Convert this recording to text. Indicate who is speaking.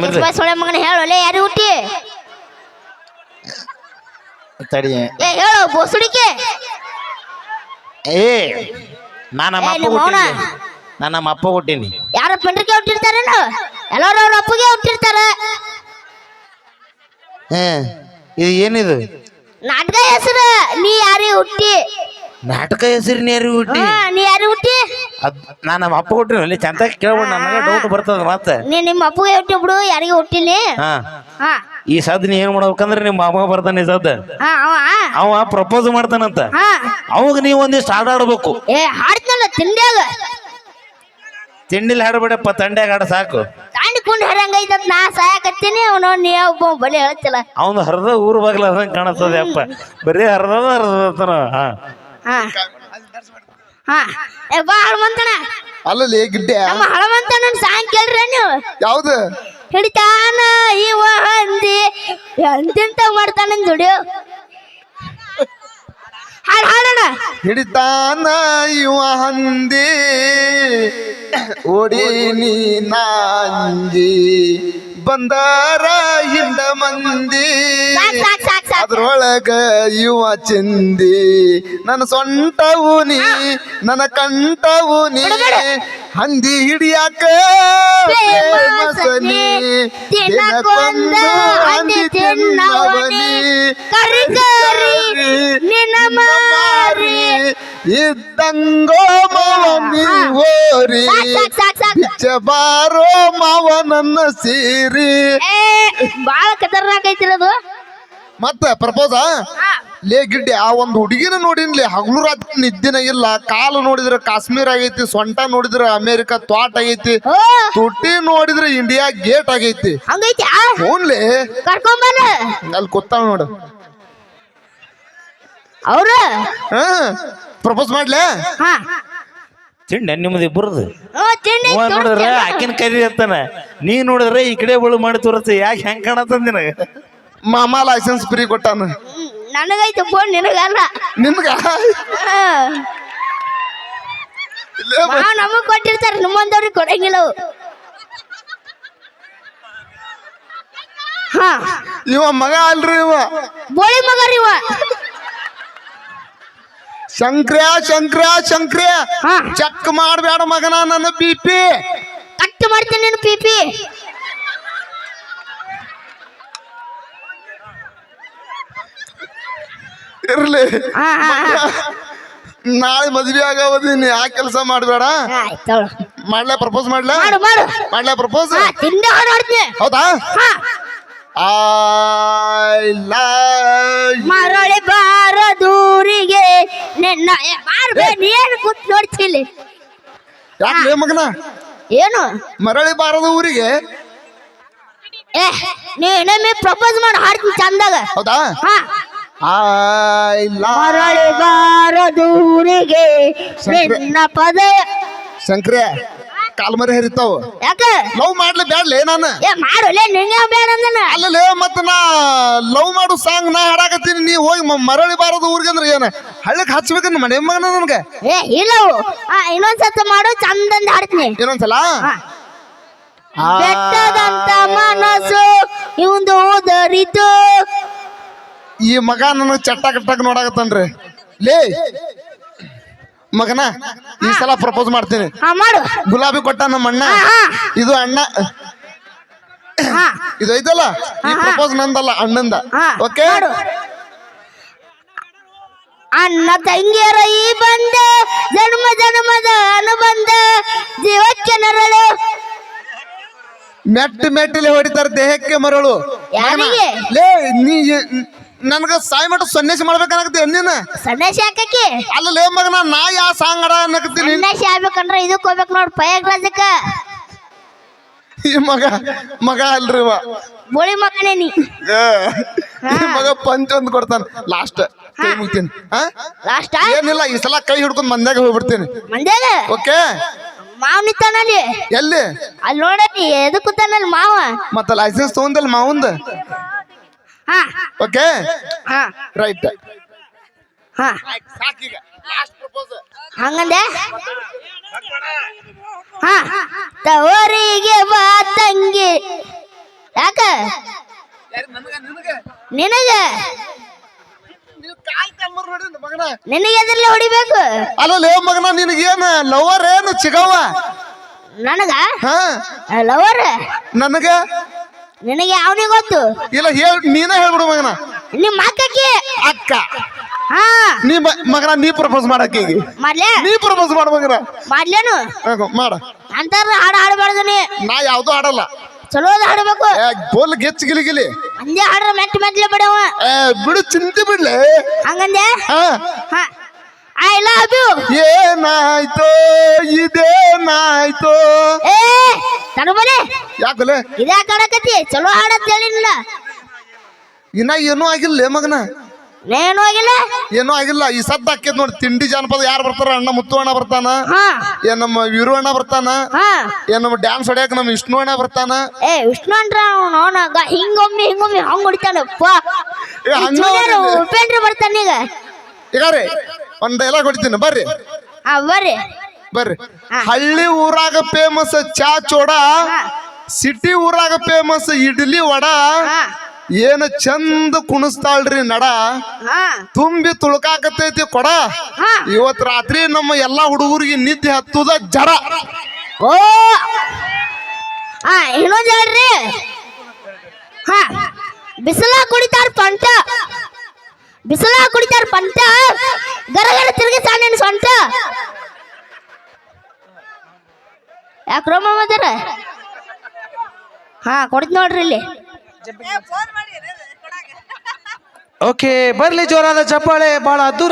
Speaker 1: ಬರ್ರಿ.
Speaker 2: ಬಸ್ ಒಳ್ಳೆ ಮಗನ ಹೇಳೋಲೆ ಯಾರು ಹುಟ್ಟಿ
Speaker 1: ತಡಿ
Speaker 2: ಏ ಹೇಳು ಬೋಸುಡಿಕೆ
Speaker 1: ಏ ನಾ ನಮ್ಮ
Speaker 2: ಏ,
Speaker 1: ಅಪ್ಪ
Speaker 2: ನಿಮ್ಮ ಅವ್ನ?
Speaker 1: ಹುಟ್ಟೀನಿ ನಾ ನಮ್ಮ ಅಪ್ಪ ಹುಟ್ಟೀನಿ
Speaker 2: ಯಾರ ಪಂಡ್ರಿಗೆ ಹುಟ್ಟಿರ್ತಾರೇನು ಎಲ್ಲರೂ ಅವ್ರ ಅಪ್ಪಗೆ ಹುಟ್ಟಿರ್ತಾರ
Speaker 1: ಹೇ ಇದು ಏನಿದು
Speaker 2: ನಾಟಕ ಹೆಸರು ನೀ ಯಾರಿ ಹುಟ್ಟಿ
Speaker 1: ನಾಟಕ ಹೆಸರು ನೀರು ಹುಟ್ಟಿ?
Speaker 2: ನೀ ಯಾರು ಹುಟ್ಟಿ?
Speaker 1: ಅದ್ ನಾ ನಮ್ಮ ಅಪ್ಪ ಹುಟ್ಟಿನ ಅಲ್ಲಿ ಚಂದ ಕೇಳ್ಬಿಡ ನನಗೆ ಡೌಟ್ ಬರ್ತದ ಮತ್ತೆ.
Speaker 2: ನೀ ನಿಮ್ಮ ಅಪ್ಪ ಹುಟ್ಟಿ ಬಿಡು ಯಾರಿಗೆ ಹುಟ್ಟಿಲಿ?
Speaker 1: ಹಾ.
Speaker 2: ಹಾ.
Speaker 1: ಈ ಸದ್ ನೀ ಏನ್ ಮಾಡ್ಬೇಕಂದ್ರೆ ನಿಮ್ಮ ಮಾಮ ಬರ್ತಾನೆ ಈ ಸದ್.
Speaker 2: ಹಾ ಅವ
Speaker 1: ಅವ ಪ್ರಪೋಸ್ ಮಾಡ್ತಾನಂತ.
Speaker 2: ಹಾ.
Speaker 1: ಅವಾಗ ನೀವು ಒಂದಿಷ್ಟು ಹಾಡು ಆಡ್ಬೇಕು
Speaker 2: ಏ ಹಾಡ್ತಲ್ಲ ತಿಂಡ್ಯಾಗ?
Speaker 1: ತಿಂಡಿಲಿ ಹಾಡಬೇಡಪ್ಪ ತಂಡ್ಯಾಗ ಹಾಡ ಸಾಕು.
Speaker 2: ತಾಂಡಿಕೊಂಡು ಹರಂಗೈತ ನಾ ಸಾಯಕತ್ತೀನಿ ಅವನು ನೀ ಒಬ್ಬ ಬಲಿ ಹೇಳ್ತಿಲ್ಲ.
Speaker 1: ಅವನು ಹರದ ಊರು ಬಾಗಿಲ ಅದಂಗೆ ಕಾಣಿಸ್ತದೆ ಅಪ್ಪ. ಬರೀ ಹರದ ಹರದ ಹಾ.
Speaker 2: ಹಾ. ಹಾ. ಏ ಬಾ ಹಳಮಂತಣ
Speaker 3: ಅಲ್ಲಲ್ಲಿ ಗಿಡ್ಡೆ.
Speaker 2: ನಮ್ಮ ಹಳಮಂತನ ಸಾಂಗ್ ಕೇಳ್ರಿ ನೀವು.
Speaker 3: ಯಾವ್ದು?
Speaker 2: ಹಿಡಿತಾನ ಇವ ಹಂದಿ. ಎಂತೆಂತ ಮಾಡ್ತಾನ ದುಡಿಯೋ ಹಾಡ್ ಹಾಡೋಣ
Speaker 3: ಹಿಡಿತಾನ ಇವ ಹಂದಿ. ಓಡಿ ನೀ ನಾಂಜಿ. ಬಂದಾರ ಹಿಂದ ಮಂದಿ ಅದ್ರೊಳಗ ಇವ ಚಿಂದಿ ನನ್ನ ಸೊಂಟವು ನೀ ನನ್ನ ಕಂಠವು ನೀ ಹಂದಿ ಹಿಡಿಯಾಕ
Speaker 2: ಫೇಮಸ್
Speaker 3: ನೀ.
Speaker 2: ದಿನಕ್ಕೊಂದು ಹಂದಿ ತಿನ್ನವನಿ ಕರಿ ಕರಿ ನಿನ್ನ ಮಾರಿ.
Speaker 3: ಇದ್ದಂಗೋ ಮಾವನಿ ಓರಿ ಬಿಚ್ಚ ಬಾರೋ ಮಾವ ನನ್ನ ಸೀರಿ.
Speaker 2: ಬಾಳ ಕದರ್ನಾಕೈತಿರೋದು
Speaker 3: ಮತ್ತ ಪ್ರಪೋಸ ಲೇ ಗಿಡ್ಡೆ ಆ ಒಂದು ಹುಡುಗಿನ ನೋಡಿನ್ಲಿ ಹಗಲು ರಾತ್ರಿ ನಿದ್ದಿನ ಇಲ್ಲ ಕಾಲು ನೋಡಿದ್ರೆ ಕಾಶ್ಮೀರ್ ಆಗೈತಿ ಸೊಂಟ ನೋಡಿದ್ರೆ ಅಮೇರಿಕಾ ತ್ವಾಟ್ ಆಗೈತಿ
Speaker 2: ತುಟ್ಟಿ
Speaker 3: ತುಟಿ ನೋಡಿದ್ರೆ ಇಂಡಿಯಾ ಗೇಟ್ ಆಗೈತಿ.
Speaker 2: ಕರ್ಕೊಂಬರ
Speaker 3: ಅಲ್ಲಿ ಕೂತಾಳ ನೋಡು.
Speaker 2: ಅವ್ರ?
Speaker 3: ಹಾ ಪ್ರಪೋಸ್ ಮಾಡ್ಲೆ?
Speaker 1: ತಿಂಡ ನಿಮ್ದು ನಿಮ್ಮದು ಇಬ್ಬರದು ನೋಡಿದ್ರೆ ಆಕಿನ ಕರಿ ಅಂತಾನ ನೀ ನೋಡಿದ್ರೆ ಈ ಕಡೆ ಬಳು ಮಾಡಿ ತೋರತ್ತೆ ಯಾಕೆ ಹೆಂಗ್ ಕಾಣತ್ತಂದಿನ ನಿನಗ?
Speaker 3: ಮಾಮ ಲೈಸೆನ್ಸ್ ಫ್ರೀ ಕೊಟ್ಟಾನ?
Speaker 2: ನನಗೈತೆ ಫೋನ್ ನಿನಗಲ್ಲ.
Speaker 3: ನಿಮ್ಗ
Speaker 2: ಮಾವ್ ನಮಗ್ ಕೊಟ್ಟಿರ್ತಾರ ನಿಮ್ಮಂದವ್ರಿಗೆ ಕೊಡಂಗಿಲ್ಲ ಅವು. ಹಾ.
Speaker 3: ಇವ ಮಗ ಅಲ್ರಿ ಇವ.
Speaker 2: ಬೋಳಿ ಮಗರಿ ಇವ.
Speaker 3: ಶಂಕ್ರ್ಯ ಶಂಕ್ರ್ಯ ಶಂಕ್ರ್ಯ.
Speaker 2: ಹಾ.
Speaker 3: ಚೆಕ್ ಮಾಡಬೇಡ ಮಗನ ನನ್ನ ಬಿ ಪಿ.
Speaker 2: ಕಟ್ ಮಾಡ್ತೀನಿ ನೀನು ಪಿ.
Speaker 3: ಇರ್ಲಿ. ನಾಳೆ ಮದ್ವೆ ಆಗವದೀನಿ ಆ ಕೆಲಸ ಮಾಡ್ಬೇಡ? ಮಾಡ್ಲ ಪ್ರಪೋಸ್ ಮಾಡ್ಲಾ?
Speaker 2: ಮಾಡು ಮಾಡು.
Speaker 3: ಮಾಡ್ಲೇ ಪ್ರಪೋಸ್ ಹೌದಾ?
Speaker 2: ಹಾ.
Speaker 3: ಆ ಲವ್
Speaker 2: ಮರಳಿ ಬಾರ ದೂರಿಗೆ ನಿನ್ನ ಏ, ಬಾರ್ಬೆ ನೀನು ಕೂತ್ ನೋಡ್ತಿಲ್ಲಿ
Speaker 3: ಯಾಕೆ ಮಗನ?
Speaker 2: ಏನು?
Speaker 3: ಮರಳಿ ಬಾರದ ಊರಿಗೆ?
Speaker 2: ಏ ನೀನೊಮ್ಮೆ ಪ್ರಪೋಸ್ ಮಾಡಿ ಹಾಡ್ತೀನಿ ಚಂದಾಗ.
Speaker 3: ಹೌದಾ?
Speaker 2: ಹಾ
Speaker 3: ಐ ಲವ್
Speaker 2: ಮರಳಿ ಬಾರ ದೂರಿಗೆ
Speaker 3: ಶಂಕ್ರೆ.
Speaker 2: ನಿನ್ನ ಪದ.
Speaker 3: ಶಂಕ್ರ್ಯ ಕಾಲ್ಮರಿ ಹರಿತಾವ.
Speaker 2: ಯಾಕೆ?
Speaker 3: ಲವ್ ಮಾಡ್ಲಿ ಬೇಡ್ಲೇ ನಾನು?
Speaker 2: ಏ ಮಾಡುಲೇ ನಿಂಗೆ ಬೇಡ ಅಂದನ.
Speaker 3: ಅಲ್ಲಲೇ ಮತ್ತ ನಾ ಲವ್ ಮಾಡು ಸಾಂಗ್ ನಾ ಹಾಡಾಕತ್ತೀನಿ. ನೀ ಹೋಗಿ ಮರಳಿ ಬಾರದು ಊರಿಗೆ ಅಂದ್ರೆ ಏನ? ಹಳ್ಳಕ್ ಹಚ್ಬೇಕನ್ನ ಮನೆ ಮಗನ ನನ್ಗೆ?
Speaker 2: ಏ ಇಲ್ಲವು ಹಾ ಇನ್ನೊಂದ್ಸತ ಮಾಡು ಚಂದಂದ ಹಾಡ್ತೀನಿ.
Speaker 3: ಇನ್ನೊಂದ್ಸಲ?
Speaker 2: ಬೆಟ್ಟದಂತ ಮನಸ್ಸು ಇವಂದು ಉದರಿತು
Speaker 3: ಈ ಮಗ ನನಗೆ ಚಟ್ಟ ಕಟ್ಟಾಗ ನೋಡಾಕತ್ತನ್ರಿ. ಲೇ ಮಗನ ಈ ಸಲ ಪ್ರಪೋಸ್ ಮಾಡ್ತೀನಿ.
Speaker 2: ಹಾ ಮಾಡು.
Speaker 3: ಗುಲಾಬಿ ಕೊಟ್ಟ ನಮ್ಮ ಅಣ್ಣ. ಇದು ಅಣ್ಣ.
Speaker 2: ಹಾ.
Speaker 3: ಇದು ಐತಲ್ಲ? ಈ ಪ್ರಪೋಸ್ ನಂದಲ್ಲ ಅಣ್ಣಂದ.
Speaker 2: ಹಾ
Speaker 3: ಓಕೆ
Speaker 2: ಮಾಡು. ಅಣ್ಣ ತಂಗಿಯರ ಈ ಬಂದ ಜನ್ಮ ಜನ್ಮದ ಅನುಬಂಧ ಜೀವಕ್ಕೆ ನರಳು.
Speaker 3: ಮೆಟ್ಟ ಮೆಟ್ಟಲೆ ಹೊಡಿತಾರೆ ದೇಹಕ್ಕೆ ಮರಳು.
Speaker 2: ಯಾರಿಗೆ?
Speaker 3: ಲೇ ನೀ ನನಗ ಸಾಯಿ ಮಟ್ಟ ಸನ್ಯಾಸಿ ಮಾಡ್ಬೇಕನ್ನಕತ್ತಿ ನೀನ
Speaker 2: ಸನ್ಯಾಸಿ ಹಾಕಕ್ಕೆ
Speaker 3: ಅಲ್ಲ ಲೇ ಮಗನ ನಾ ಯಾ ಸಾಂಗ್ ಆಡ ಅನ್ನಕತ್ತೀನಿ?
Speaker 2: ಸನ್ಯಾಸಿ ಆಗ್ಬೇಕಂದ್ರ ಇದಕ್ ಹೋಗ್ಬೇಕು ನೋಡ್ ಪಯಗ್ರಾಜಕ್ಕ
Speaker 3: ಈ ಮಗ ಮಗ ಅಲ್ರಿ ಇವ.
Speaker 2: ಬೋಳಿ ಮಕ್ಕನೇ ನೀ.
Speaker 3: ಏ, ಈ ಮಗ ಪಂಚ್ ಒಂದ್ ಕೊಡ್ತಾನ. ಲಾಸ್ಟ್ ಕೈ ಮುಗ್ತೀನಿ. ಹಾ?
Speaker 2: ಲಾಸ್ಟ್
Speaker 3: ಏನಿಲ್ಲ ಈ ಸಲ ಕೈ ಹಿಡ್ಕೊಂಡ್ ಮಂದ್ಯಾಗ ಹೋಗ್ಬಿಡ್ತೀನಿ.
Speaker 2: ಮಂದ್ಯಾಗ?
Speaker 3: ಓಕೆ
Speaker 2: ಮಾವ್ ನಿತ್ತಾನಲ್ಲಿ
Speaker 3: ಎಲ್ಲಿ?
Speaker 2: ಅಲ್ಲಿ ನೋಡಿ ಎದಕ್ ಕೂತಾನಲ್ಲಿ ಮಾವ?
Speaker 3: ಮತ್ತ ಲೈಸೆನ್ಸ್ ತಗೊಂಡಲ್ ಮಾವಂದ?
Speaker 2: ಹಾ.
Speaker 3: ಓಕೆ
Speaker 2: ಹಾ.
Speaker 3: ರೈಟ್
Speaker 2: ಹಾ. ಹಂಗಂದೆ? ಹಾ. ತವರಿಗೆ ಬಾ ತಂಗಿ. ಯಾಕ? ನಿನಗೆ? ನಿನಗೆ ಎದ್ರಲ್ಲ ಹೊಡಿಬೇಕು?
Speaker 3: ಅಲ್ಲೇ ಮಗನ ನಿನಗೇನ ಲವರ್ ಏನು ಚಿಗವ
Speaker 2: ನನಗ?
Speaker 3: ಹಾ.
Speaker 2: ಲವರ್
Speaker 3: ನನಗ?
Speaker 2: ನಿನಗೆ ಅವನಿಗೆ ಗೊತ್ತು?
Speaker 3: ಇಲ್ಲ ಹೇಳ್ ನೀನ ಹೇಳ್ಬಿಡು ಮಗನ.
Speaker 2: ನಿಮ್ಮ ಅಕ್ಕಕ್ಕೆ?
Speaker 3: ಅಕ್ಕ.
Speaker 2: ಹಾ.
Speaker 3: ನೀ ಮ- ಮಗನ ನೀ ಪ್ರಪೋಸ್ ಮಾಡಕ್ಕೆ
Speaker 2: ಮಾಡ್ಲೆ?
Speaker 3: ನೀ ಪ್ರಪೋಸ್ ಮಾಡ ಮಗನ.
Speaker 2: ಮಾಡ್ಲೇನು?
Speaker 3: ಹಾಗೋ, ಮಾಡ.
Speaker 2: ಅಂತಾರ ಹಾಡು ಹಾಡಬಾರ್ದು ನೀ.
Speaker 3: ನಾ ಯಾವ್ದು ಆಡಲ್ಲ
Speaker 2: ಚಲೋದ ಹಾಡಬೇಕು.
Speaker 3: ಏ, ಬೋಲ್ ಗೆಚ್ಚ ಗಿಲಿ ಗಿಲಿ.
Speaker 2: ಅಂದೆ ಹಾಡ್ರ ಮೆಟ್ಟ ಮೆಟ್ಲೆ ಬಡವ
Speaker 3: ಏ ಬಿಡು ಚಿಂತೆ ಬಿಡ್ಲೆ.
Speaker 2: ಹಂಗಂದೆ?
Speaker 3: ಹಾ.
Speaker 2: ಹಾ. ಐ ಲವ್ ಯು
Speaker 3: ಏನಾಯ್ತೋ ಇದೇನಾಯ್ತೋ.
Speaker 2: ಏ ತಡಬಲೆ
Speaker 3: ಯಾಕಲೆ?
Speaker 2: ಇದೇ ಕಾಡಕತ್ತಿ ಚಲೋ ಹಾಡತ್ ಹೇಳಿಲ್ಲ
Speaker 3: ಇನ್ನ ಏನೂ ಆಗಿಲ್ಲ ಮಗನ.
Speaker 2: ನೇನು ಆಗಿಲ್ಲ?
Speaker 3: ಏನೂ ಆಗಿಲ್ಲ. ಈ ಸದ್ದ ಹಾಕಿದ್ ನೋಡಿ ತಿಂಡಿ ಜಾನಪದ ಯಾರು ಬರ್ತಾರ ಅಣ್ಣ ಮುತ್ತು ಅಣ್ಣ ಬರ್ತಾನ.
Speaker 2: ಹಾ.
Speaker 3: ಏನ್ ನಮ್ಮ ವೀರು ಅಣ್ಣ ಬರ್ತಾನ.
Speaker 2: ಹಾ.
Speaker 3: ಏನ್ ನಮ್ಮ ಡ್ಯಾನ್ಸ್ ಹೊಡ್ಯಾಕ ನಮ್ಮ ವಿಷ್ಣು ಅಣ್ಣ ಬರ್ತಾನ.
Speaker 2: ಏ ವಿಷ್ಣು ಅಣ್ಣ ಹಿಂಗೊಮ್ಮೆ ಹಿಂಗೊಮ್ಮೆ ಹಂಗ್ ಹೊಡಿತಾನಪ್ಪ. ಉಪೇಂದ್ರ ಬರ್ತಾನ
Speaker 3: ಈಗ. ರೀ ಒಂದ್ ಡೈಲಾಗ್ ಹೊಡಿತೀನಿ. ಬರ್ರಿ.
Speaker 2: ಬರ್ರಿ.
Speaker 3: ಬರ್ರಿ. ಹಳ್ಳಿ ಊರಾಗ ಫೇಮಸ್ ಚಾ ಚೋಡ ಸಿಟಿ ಊರಾಗ ಫೇಮಸ್ ಇಡ್ಲಿ ವಡ ಏನ ಚಂದ ಕುಣಿಸ್ತಾಳ್ರಿ ನಡ.
Speaker 2: ಹಾ.
Speaker 3: ತುಂಬಿ ತುಳ್ಕಾಕತೈತಿ ಕೊಡ.
Speaker 2: ಹಾ.
Speaker 3: ಇವತ್ ರಾತ್ರಿ ನಮ್ಮ ಎಲ್ಲಾ ಹುಡುಗರಿಗೆ ನಿದ್ದೆ ಹತ್ತುದ ಜಡ.
Speaker 2: ಓ. ಹಾ ಇನ್ನೊಂದ್ ಹೇಳ್ರಿ. ಹಾ. ಬಿಸಿಲ ಕುಡಿತಾರ ಪಂಟ. ಬಿಸಿಲ ಕುಡಿತಾರ ಪಂಟ. ಗರಗರ ತಿರುಗಿ ಸಾನೇನು ಸೊಂಟ. ಯಾಕೆ ಮಾಮದಾರ ಮದರ ಹಾ ಕೊಡ್ತೀನಿ ನೋಡ್ರಿ ಇಲ್ಲಿ.
Speaker 4: ಓಕೆ ಬರಲಿ ಜೋರಾದ ಚಪ್ಪಾಳೆ ಬಹಳ ಅದ್ದೂರಿ